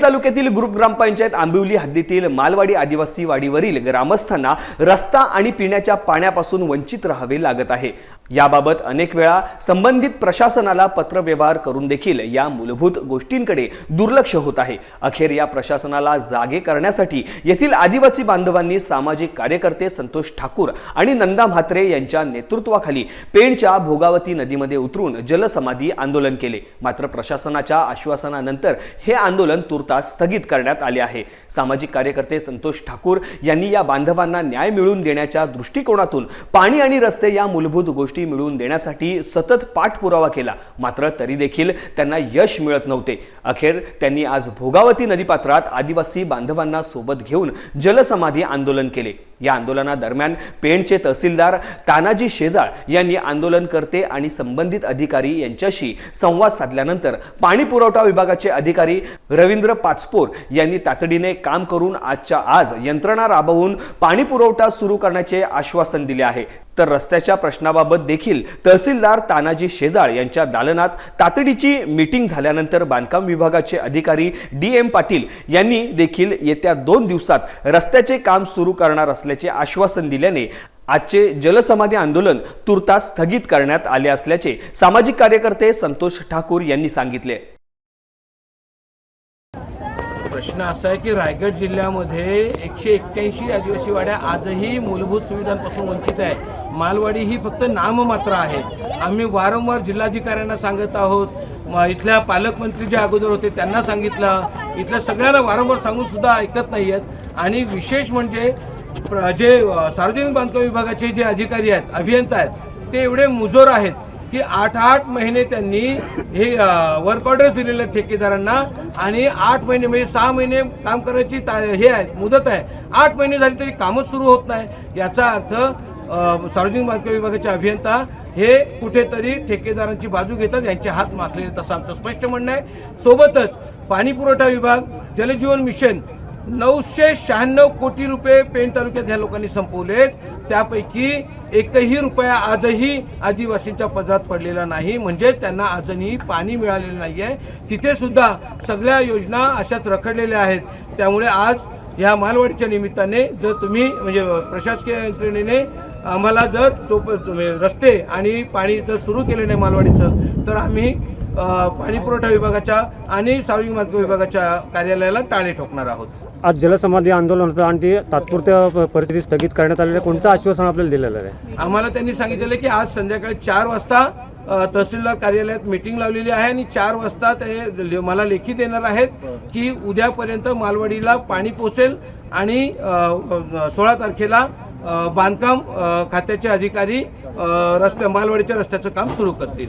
पेण तालुक्यातील ग्रुप ग्रामपंचायत आंबिवली हद्दीतील मालवाडी आदिवासी वाडीवरील ग्रामस्थांना रस्ता आणि पिण्याच्या पाण्यापासून वंचित राहावे लागत आहे. याबाबत अनेक वेळा संबंधित प्रशासनाला पत्रव्यवहार करून देखील या मूलभूत गोष्टींकडे दुर्लक्ष होत आहे. अखेर या प्रशासनाला जागे करण्यासाठी येथील आदिवासी बांधवांनी सामाजिक कार्यकर्ते संतोष ठाकूर आणि नंदा म्हात्रे यांच्या नेतृत्वाखाली पेणच्या भोगावती नदीमध्ये उतरून जलसमाधी आंदोलन केले. मात्र प्रशासनाच्या आश्वासनानंतर हे आंदोलन तास स्थगित करण्यात आले आहे. सामाजिक कार्यकर्ते संतोष ठाकूर यांनी या बांधवांना न्याय मिळवून देण्याच्या दृष्टिकोनातून पाणी आणि रस्ते या मूलभूत गोष्टी मिळवून देण्यासाठी सतत पाठपुरावा केला. मात्र तरी देखील त्यांना यश मिळत नव्हते. अखेर त्यांनी आज भोगावती नदीपात्रात आदिवासी बांधवांना सोबत घेऊन जलसमाधी आंदोलन केले. या आंदोलनादरम्यान पेणचे तहसीलदार तानाजी शेजाळ यांनी आंदोलनकर्ते आणि संबंधित अधिकारी यांच्याशी संवाद साधल्यानंतर पाणी पुरवठा विभागाचे अधिकारी रवींद्र पाचपोर यांनी तातडीने काम करून आजच्या आज यंत्रणा राबवून पाणी पुरवठा सुरू करण्याचे आश्वासन दिले आहे. तर रस्त्याच्या प्रश्नाबाबत देखील तहसीलदार तानाजी शेजाळ यांच्या दालनात तातडीची मीटिंग झाल्यानंतर बांधकाम विभागाचे अधिकारी डी एम पाटील यांनी देखील येत्या दोन दिवसात रस्त्याचे काम सुरू करणार असल्याचे आश्वासन दिल्याने आजचे जलसमाधी आंदोलन तुर्तास स्थगित करण्यात आले असल्याचे सामाजिक कार्यकर्ते संतोष ठाकूर यांनी सांगितले. प्रश्न असा आहे की रायगड जिल्ह्यामध्ये एकशे एक्क्याऐंशी आदिवासी वाड्या आजही मूलभूत सुविधांपासून वंचित आहे. मालवाडी ही फक्त नाममात्र आहे. आम्ही वारंवार जिल्हाधिकाऱ्यांना सांगत आहोत. इथल्या पालकमंत्री जे अगोदर होते त्यांना सांगितलं. इथल्या सगळ्यांना वारंवार सांगून सुद्धा ऐकत नाही आहेत आणि विशेष म्हणजे प्र- जे सार्वजनिक बांधकाम विभागाचे जे अधिकारी आहेत अभियंता आहेत ते एवढे मुजोर आहेत. की आठ आठ महिने त्यांनी हे वर्क ऑर्डर दिलेले ठेकेदारांना. आणि आठ महिने म्हणजे सहा महिने काम करायची हे आहे मुदत आहे. आठ महिने झाली तरी कामच सुरू होत नाही. याचा अर्थ सार्वजनिक बांधकाम विभागाचे अभियंता हे कुठेतरी ठेकेदारांची बाजू घेतात यांचे हात माखलेले आहेत असं आमचं स्पष्ट म्हणणं आहे. सोबतच पाणीपुरवठा विभाग जलजीवन मिशन नऊशे शहाण्णव कोटी रुपये पेण तालुक्यात ह्या लोकांनी संपवलेत त्यापैकी एकही रुपया आजही आदिवासींच्या पदरात पडलेला नाही. म्हणजे त्यांना अजूनही पाणी मिळालेलं नाही आहे तिथेसुद्धा सगळ्या योजना अशाच रखडलेल्या आहेत. त्यामुळे आज ह्या मालवाडीच्या निमित्ताने जर तुम्ही म्हणजे प्रशासकीय यंत्रणेने आम्हाला जर तो रस्ते आणि पाणी जर सुरू केलं नाही मालवाडीचं तर आम्ही पाणीपुरवठा विभागाच्या आणि सार्वजनिक मार्ग विभागाच्या कार्यालयाला टाळे ठोकणार आहोत. आज जलसमाधी आंदोलन होतं आणि ते तात्पुरत्या परिस्थिती स्थगित करण्यात आलेलं आहे. कोणतं आश्वासन आपल्याला दिलेलं आहे आम्हाला त्यांनी सांगितलेलं की आज संध्याकाळी चार वाजता तहसीलदार कार्यालयात मीटिंग लावलेली आहे आणि चार वाजता ते ले- मला लेखी देणार आहेत की उद्यापर्यंत मालवडीला पाणी पोचेल आणि सोळा तारखेला बांधकाम खात्याचे अधिकारी रस्ते मालवाडीच्या रस्त्याचं काम सुरू करतील.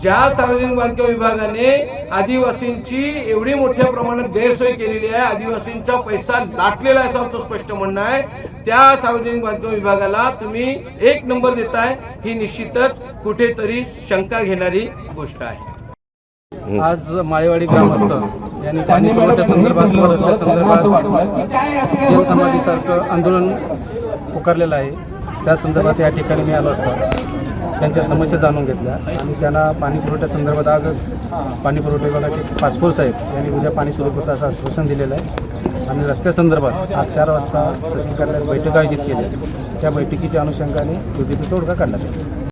ज्या सार्वजनिक बांधकाम विभागाने आदिवासींची एवढी मोठ्या प्रमाणात गैरसोय केलेली आहे आदिवासींचा पैसा लाटलेला आहे असं आमचं स्पष्ट म्हणणं आहे. त्या सार्वजनिक बांधकाम विभागाला तुम्ही एक नंबर देताय ही निश्चितच कुठेतरी शंका घेणारी गोष्ट आहे. आज माळेवाडी ग्रामस्थ यांनी पाणी पुरवठ्या संदर्भात रस्त्या संदर्भात जलसमाधीसारखं आंदोलन पुकारलेलं आहे. त्या संदर्भात या ठिकाणी मी आलो असता. त्यांच्या समस्या जाणून घेतल्या आणि त्यांना पाणी पुरवठ्या संदर्भात आजच पाणी पुरवठा विभागाचे पाचपूर साहेब यांनी उद्या पाणी सुरू करतं असं आश्वासन दिलेलं आहे. आणि रस्त्यासंदर्भात आज चार वाजता तहसील कार्यालयात बैठक आयोजित केली. त्या बैठकीच्या अनुषंगाने योग्य तोडगा काढला जाईल.